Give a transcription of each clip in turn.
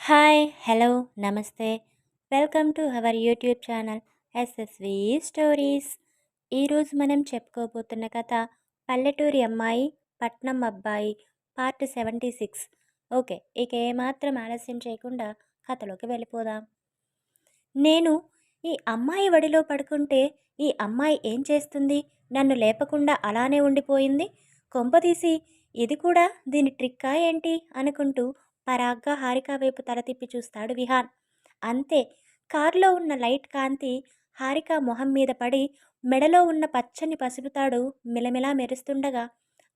Hi hello నమస్తే. Welcome to our YouTube channel SSV stories ఈరోజు మనం చెప్పుకోబోతున్న కథ పల్లెటూరి అమ్మాయి పట్నం అబ్బాయి పార్ట్ సెవెంటీ సిక్స్ ఓకే ఇక ఏమాత్రం ఆలస్యం చేయకుండా కథలోకి వెళ్ళిపోదాం. నేను ఈ అమ్మాయి వడిలో పడుకుంటే ఈ అమ్మాయి ఏం చేస్తుంది? నన్ను లేపకుండా అలానే ఉండిపోయింది? కొంపదీసి ఇది కూడా దీని ట్రిక్కా ఏంటి? అనుకుంటూ పరాగ్గా హారిక వైపు తల తిప్పి చూస్తాడు విహాన్. అంతే కారులో ఉన్న లైట్ కాంతి హారిక మొహం మీద పడి మెడలో ఉన్న పచ్చని పసుపుతాడు మిలమిలా మెరుస్తుండగా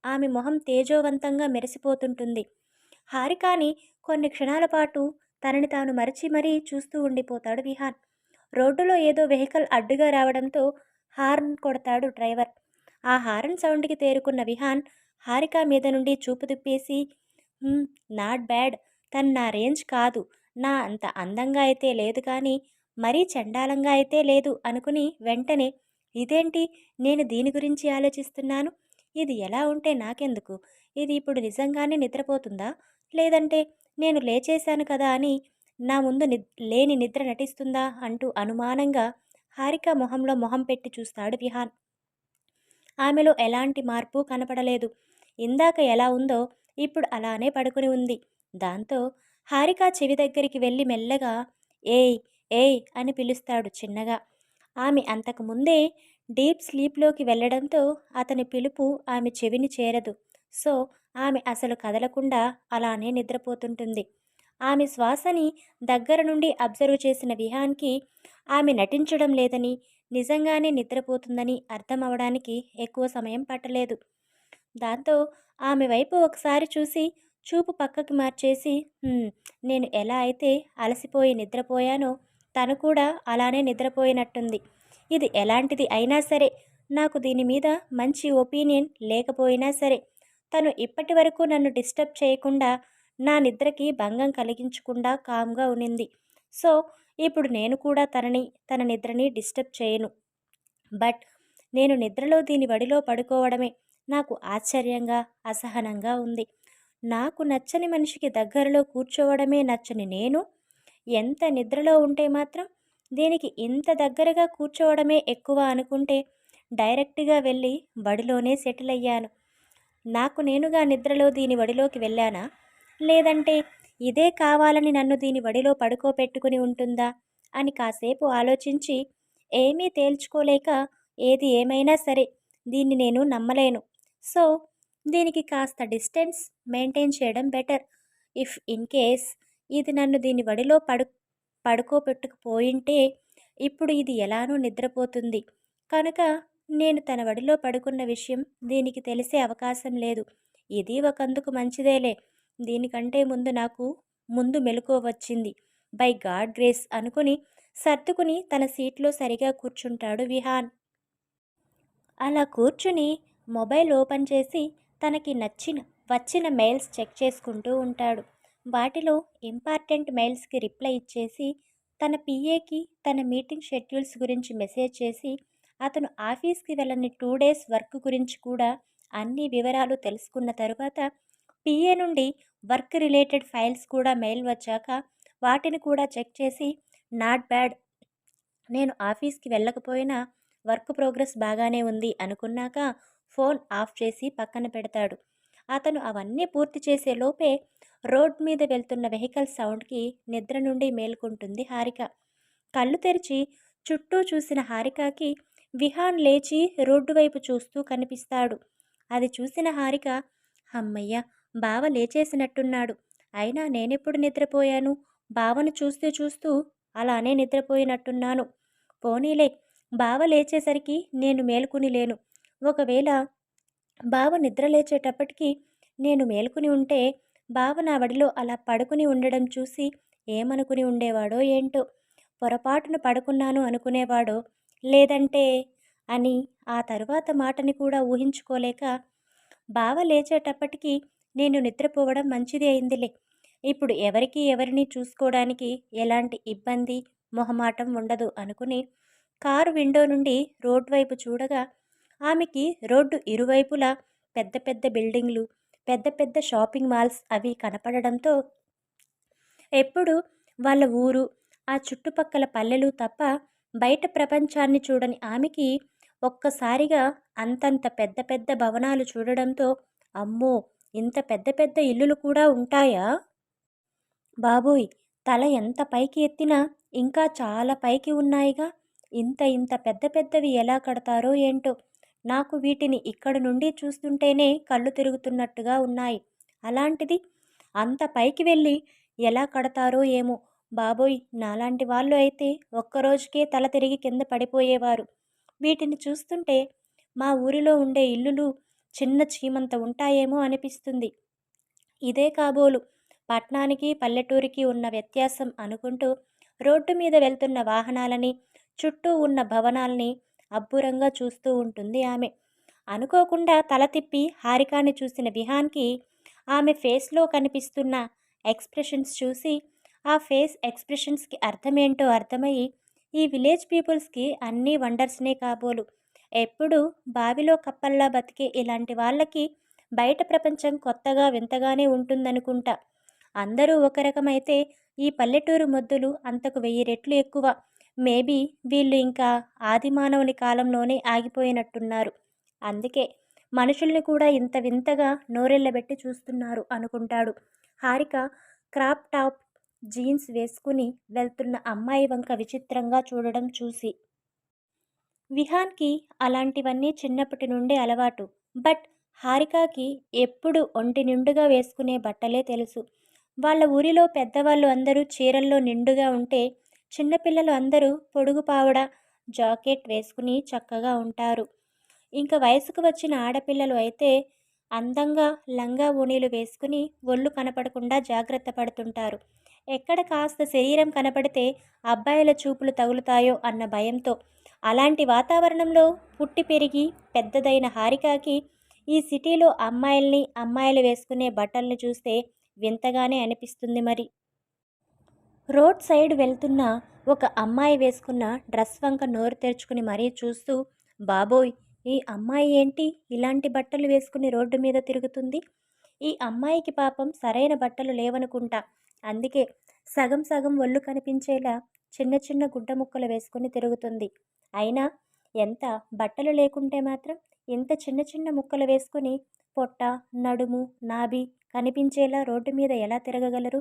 ఆమె మొహం తేజోవంతంగా మెరిసిపోతుంటుంది. హారికాని కొన్ని క్షణాల పాటు తనని తాను మరిచి మరీ చూస్తూ ఉండిపోతాడు విహాన్. రోడ్డులో ఏదో వెహికల్ అడ్డుగా రావడంతో హార్న్ కొడతాడు డ్రైవర్. ఆ హారన్ సౌండ్కి తేరుకున్న విహాన్ హారిక మీద నుండి చూపు తిప్పేసి నాట్ బ్యాడ్. తను నా రేంజ్ కాదు. నా అంత అందంగా అయితే లేదు కానీ మరీ చండాలంగా అయితే లేదు అనుకుని వెంటనే ఇదేంటి? నేను దీని గురించి ఆలోచిస్తున్నాను. ఇది ఎలా ఉంటే నాకెందుకు? ఇది ఇప్పుడు నిజంగానే నిద్రపోతుందా? లేదంటే నేను లేచేశాను కదా అని నా ముందు ని లేని నిద్ర నటిస్తుందా? అంటూ అనుమానంగా హారిక మొహంలో మొహం పెట్టి చూస్తాడు విహాన్. ఆమెలో ఎలాంటి మార్పు కనపడలేదు. ఇందాక ఎలా ఉందో ఇప్పుడు అలానే పడుకుని ఉంది. దాంతో హారిక చెవి దగ్గరికి వెళ్ళి మెల్లగా ఏయ్ ఏయ్ అని పిలుస్తాడు చిన్నగా. ఆమె అంతకు ముందే డీప్ స్లీప్లోకి వెళ్ళడంతో అతని పిలుపు ఆమె చెవిని చేరదు. సో ఆమె అసలు కదలకుండా అలానే నిద్రపోతుంటుంది. ఆమె శ్వాసని దగ్గర నుండి అబ్జర్వ్ చేసిన విహాన్కి ఆమె నటించడం లేదని నిజంగానే నిద్రపోతుందని అర్థం అవడానికి ఎక్కువ సమయం పట్టలేదు. దాంతో ఆమె వైపు ఒకసారి చూసి చూపు పక్కకి మార్చేసి నేను ఎలా అయితే అలసిపోయి నిద్రపోయానో తను కూడా అలానే నిద్రపోయినట్టుంది. ఇది ఎలాంటిది అయినా సరే నాకు దీని మీద మంచి ఒపీనియన్ లేకపోయినా సరే తను ఇప్పటి వరకు నన్ను డిస్టర్బ్ చేయకుండా నా నిద్రకి భంగం కలిగించకుండా కామ్గా ఉనింది సో ఇప్పుడు నేను కూడా తనని తన నిద్రని డిస్టర్బ్ చేయను. బట్ నేను నిద్రలో దీని వడిలో పడుకోవడమే నాకు ఆశ్చర్యంగా అసహనంగా ఉంది. నాకు నచ్చని మనిషికి దగ్గరలో కూర్చోవడమే నచ్చని నేను? ఎంత నిద్రలో ఉంటే మాత్రం దీనికి ఇంత దగ్గరగా కూర్చోవడమే ఎక్కువ అనుకుంటే డైరెక్ట్గా వెళ్ళి బడిలోనే సెటిల్ అయ్యాను. నాకు నేనుగా నిద్రలో దీని వడిలోకి వెళ్ళానా? లేదంటే ఇదే కావాలని నన్ను దీని వడిలో పడుకోపెట్టుకుని ఉంటుందా? అని కాసేపు ఆలోచించి ఏమీ తేల్చుకోలేక ఏది ఏమైనా సరే దీన్ని నేను నమ్మలేను. సో దీనికి కాస్త డిస్టెన్స్ మెయింటైన్ చేయడం బెటర్. ఇఫ్ ఇన్ కేస్ ఇది నన్ను దీని వడిలో పడు పడుకోబెట్టుకుపోయింటే ఇప్పుడు ఇది ఎలానో నిద్రపోతుంది. కనుక నేను తన వడిలో పడుకున్న విషయం దీనికి తెలిసే అవకాశం లేదు. ఇది ఒకందుకు మంచిదేలే. దీనికంటే ముందు నాకు ముందు మెలకువ వచ్చింది. బై గాడ్ గ్రేస్ అనుకుని సర్దుకుని తన సీట్లో సరిగా కూర్చుంటాడు విహాన్. అలా కూర్చుని మొబైల్ ఓపెన్ చేసి తనకి నచ్చిన వచ్చిన మెయిల్స్ చెక్ చేసుకుంటూ ఉంటాడు. వాటిలో ఇంపార్టెంట్ మెయిల్స్కి రిప్లై ఇచ్చేసి తన పిఏకి తన మీటింగ్ షెడ్యూల్స్ గురించి మెసేజ్ చేసి అతను ఆఫీస్కి వెళ్ళని టూ డేస్ వర్క్ గురించి కూడా అన్ని వివరాలు తెలుసుకున్న తరువాత పిఏ నుండి వర్క్ రిలేటెడ్ ఫైల్స్ కూడా మెయిల్ వచ్చాక వాటిని కూడా చెక్ చేసి నాట్ బ్యాడ్ నేను ఆఫీస్కి వెళ్ళకపోయినా వర్క్ ప్రోగ్రెస్ బాగానే ఉంది అనుకున్నాక ఫోన్ ఆఫ్ చేసి పక్కన పెడతాడు. అతను అవన్నీ పూర్తి చేసే లోపే రోడ్ మీద వెళ్తున్న వెహికల్ సౌండ్కి నిద్ర నుండి మేల్కొంటుంది హారిక. కళ్ళు తెరిచి చుట్టూ చూసిన హారికకి విహాన్ లేచి రోడ్డు వైపు చూస్తూ కనిపిస్తాడు. అది చూసిన హారిక అమ్మయ్య బావ లేచేసినట్టున్నాడు. అయినా నేనెప్పుడు నిద్రపోయాను? బావను చూస్తూ చూస్తూ అలానే నిద్రపోయినట్టున్నాను. పోనీలే బావ లేచేసరికి నేను మేలుకుని లేను ఒకవేళ బావ నిద్రలేచేటప్పటికి నేను మేలుకుని ఉంటే బావ నా వడిలో అలా పడుకుని ఉండడం చూసి ఏమనుకుని ఉండేవాడో ఏంటో? పొరపాటున పడుకున్నాను అనుకునేవాడో? లేదంటే? అని ఆ తరువాత మాటని కూడా ఊహించుకోలేక బావ లేచేటప్పటికి నేను నిద్రపోవడం మంచిది అయిందిలే. ఇప్పుడు ఎవరికి ఎవరిని చూసుకోవడానికి ఎలాంటి ఇబ్బంది మొహమాటం ఉండదు అనుకుని కారు విండో నుండి రోడ్ వైపు చూడగా ఆమెకి రోడ్డు ఇరువైపులా పెద్ద పెద్ద బిల్డింగ్లు పెద్ద పెద్ద షాపింగ్ మాల్స్ అవి కనపడడంతో ఎప్పుడు వాళ్ళ ఊరు ఆ చుట్టుపక్కల పల్లెలు తప్ప బయట ప్రపంచాన్ని చూడని ఆమెకి ఒక్కసారిగా అంతంత పెద్ద పెద్ద భవనాలు చూడడంతో అమ్మో! ఇంత పెద్ద పెద్ద ఇల్లులు కూడా ఉంటాయా? బాబోయ్! తల ఎంత పైకి ఎత్తినా ఇంకా చాలా పైకి ఉన్నాయిగా. ఇంత ఇంత పెద్ద పెద్దవి ఎలా కడతారో ఏంటో నాకు వీటిని ఇక్కడ నుండి చూస్తుంటేనే కళ్ళు తిరుగుతున్నట్టుగా ఉన్నాయి. అలాంటిది అంత పైకి వెళ్ళి ఎలా కడతారో ఏమో. బాబోయ్ నాలాంటి వాళ్ళు అయితే ఒక్కరోజుకే తల తిరిగి కింద పడిపోయేవారు. వీటిని చూస్తుంటే మా ఊరిలో ఉండే ఇల్లులు చిన్న చీమంత ఉంటాయేమో అనిపిస్తుంది. ఇదే కాబోలు. పట్నానికి పల్లెటూరికి ఉన్న వ్యత్యాసం అనుకుంటూ రోడ్డు మీద వెళ్తున్న వాహనాలని చుట్టూ ఉన్న భవనాల్ని అబ్బురంగా చూస్తూ ఉంటుంది ఆమె. అనుకోకుండా తల తిప్పి హారికాని చూసిన విహాన్కి ఆమె ఫేస్లో కనిపిస్తున్న ఎక్స్ప్రెషన్స్ చూసి ఆ ఫేస్ ఎక్స్ప్రెషన్స్కి అర్థమేంటో అర్థమయ్యి ఈ విలేజ్ పీపుల్స్కి అన్నీ వండర్స్నే కాబోలు. ఎప్పుడు బావిలో కప్పల్లా బతికే ఇలాంటి వాళ్ళకి బయట ప్రపంచం కొత్తగా వింతగానే ఉంటుందనుకుంటా. అందరూ ఒక రకమైతే ఈ పల్లెటూరు మొద్దులు అంతకు వెయ్యి రెట్లు ఎక్కువ. మేబీ వీళ్ళు ఇంకా ఆదిమానవుని కాలంలోనే ఆగిపోయినట్టున్నారు. అందుకే మనుషుల్ని కూడా ఇంత వింతగా నోరెళ్ళబెట్టి చూస్తున్నారు అనుకుంటాడు. హారిక క్రాప్ టాప్ జీన్స్ వేసుకుని వెళ్తున్న అమ్మాయి వంక విచిత్రంగా చూడడం చూసి. విహాన్కి అలాంటివన్నీ చిన్నప్పటి నుండే అలవాటు. బట్ హారికాకి ఎప్పుడు ఒంటి నిండుగా వేసుకునే బట్టలే తెలుసు. వాళ్ళ ఊరిలో పెద్దవాళ్ళు అందరూ చీరల్లో నిండుగా ఉంటే చిన్నపిల్లలు అందరూ పొడుగు పావడ జాకెట్ వేసుకుని చక్కగా ఉంటారు. ఇంకా వయసుకు వచ్చిన ఆడపిల్లలు అయితే అందంగా లంగా ఓణీలు వేసుకుని ఒళ్ళు కనపడకుండా జాగ్రత్త పడుతుంటారు. ఎక్కడ కాస్త శరీరం కనపడితే అబ్బాయిల చూపులు తగులుతాయో అన్న భయంతో. అలాంటి వాతావరణంలో పుట్టి పెరిగి పెద్దదైన హారికాకి ఈ సిటీలో అమ్మాయిల్ని అమ్మాయిలు వేసుకునే బట్టల్ని చూస్తే వింతగానే అనిపిస్తుంది మరి. రోడ్ సైడ్ వెళ్తున్న ఒక అమ్మాయి వేసుకున్న డ్రెస్ వంక నోరు తెరుచుకుని మరీ చూస్తూ బాబోయ్ ఈ అమ్మాయి ఏంటి? ఇలాంటి బట్టలు వేసుకుని రోడ్డు మీద తిరుగుతుంది? ఈ అమ్మాయికి పాపం సరైన బట్టలు లేవనుకుంటా. అందుకే సగం సగం ఒళ్ళు కనిపించేలా చిన్న చిన్న గుడ్డ ముక్కలు వేసుకుని తిరుగుతుంది. అయినా ఎంత బట్టలు లేకుంటే మాత్రం ఇంత చిన్న చిన్న ముక్కలు వేసుకుని పొట్ట నడుము నాభి కనిపించేలా రోడ్డు మీద ఎలా తిరగగలరు?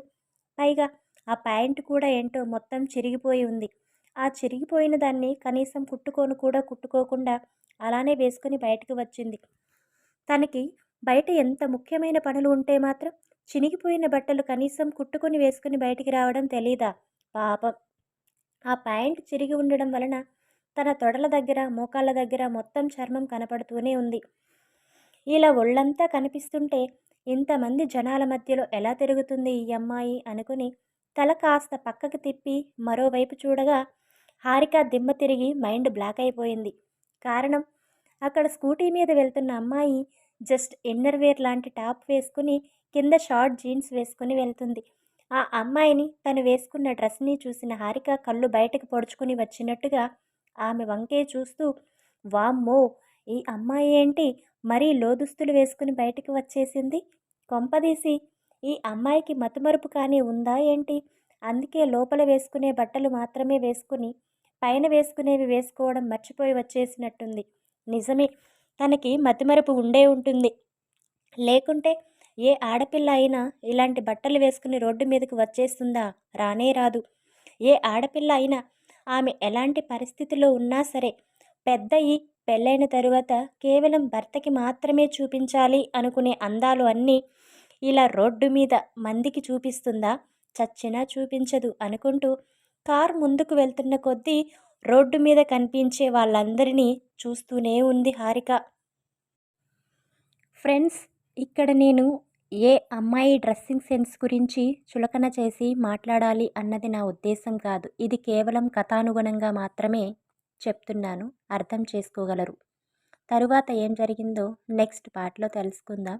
పైగా ఆ ప్యాంట్ కూడా ఏంటో మొత్తం చిరిగిపోయి ఉంది. ఆ చిరిగిపోయిన దాన్ని కనీసం కుట్టుకొని కూడా కుట్టుకోకుండా అలానే వేసుకుని బయటకు వచ్చింది. తనకి బయట ఎంత ముఖ్యమైన పనులు ఉంటే మాత్రం చినిగిపోయిన బట్టలు కనీసం కుట్టుకొని వేసుకుని బయటికి రావడం తెలీదా? పాపం. ఆ ప్యాంట్ చిరిగి ఉండడం వలన తన తొడల దగ్గర మోకాళ్ళ దగ్గర మొత్తం చర్మం కనపడుతూనే ఉంది. ఇలా ఒళ్ళంతా కనిపిస్తుంటే ఇంతమంది జనాల మధ్యలో ఎలా తిరుగుతుంది ఈ అమ్మాయి అనుకుని తల కాస్త పక్కకు తిప్పి మరోవైపు చూడగా హారిక దిమ్మ తిరిగి మైండ్ బ్లాక్ అయిపోయింది. కారణం? అక్కడ స్కూటీ మీద వెళ్తున్న అమ్మాయి జస్ట్ ఇన్నర్ వేర్ లాంటి టాప్ వేసుకుని కింద షార్ట్ జీన్స్ వేసుకుని వెళ్తుంది. ఆ అమ్మాయిని తను వేసుకున్న డ్రెస్ని చూసిన హారిక కళ్ళు బయటకు పొడుచుకుని వచ్చినట్టుగా ఆమె వంకే చూస్తూ వామ్మో! ఈ అమ్మాయి ఏంటి? మరీ లోదుస్తులు వేసుకుని బయటకు వచ్చేసింది? కొంపదీసి ఈ అమ్మాయికి మతుమరుపు కానీ ఉందా ఏంటి? అందుకే లోపల వేసుకునే బట్టలు మాత్రమే వేసుకుని పైన వేసుకునేవి వేసుకోవడం మర్చిపోయి వచ్చేసినట్టుంది. నిజమే తనకి మతిమరుపు ఉండే ఉంటుంది. లేకుంటే ఏ ఆడపిల్ల అయినా ఇలాంటి బట్టలు వేసుకుని రోడ్డు మీదకు వచ్చేస్తుందా? రానే రాదు. ఏ ఆడపిల్ల అయినా ఆమె ఎలాంటి పరిస్థితిలో ఉన్నా సరే పెద్దయి పెళ్ళైన తరువాత కేవలం భర్తకి మాత్రమే చూపించాలి అనుకునే అందాలు అన్నీ ఇలా రోడ్డు మీద మందికి చూపిస్తుందా? చచ్చినా చూపించదు అనుకుంటూ కార్ ముందుకు వెళ్తున్న కొద్దీ రోడ్డు మీద కనిపించే వాళ్ళందరినీ చూస్తూనే ఉంది హారిక. ఫ్రెండ్స్ ఇక్కడ నేను ఏ అమ్మాయి డ్రెస్సింగ్ సెన్స్ గురించి చులకన చేసి మాట్లాడాలి అన్నది నా ఉద్దేశం కాదు. ఇది కేవలం కథానుగుణంగా మాత్రమే చెప్తున్నాను. అర్థం చేసుకోగలరు. తరువాత ఏం జరిగిందో నెక్స్ట్ పార్ట్లో తెలుసుకుందాం.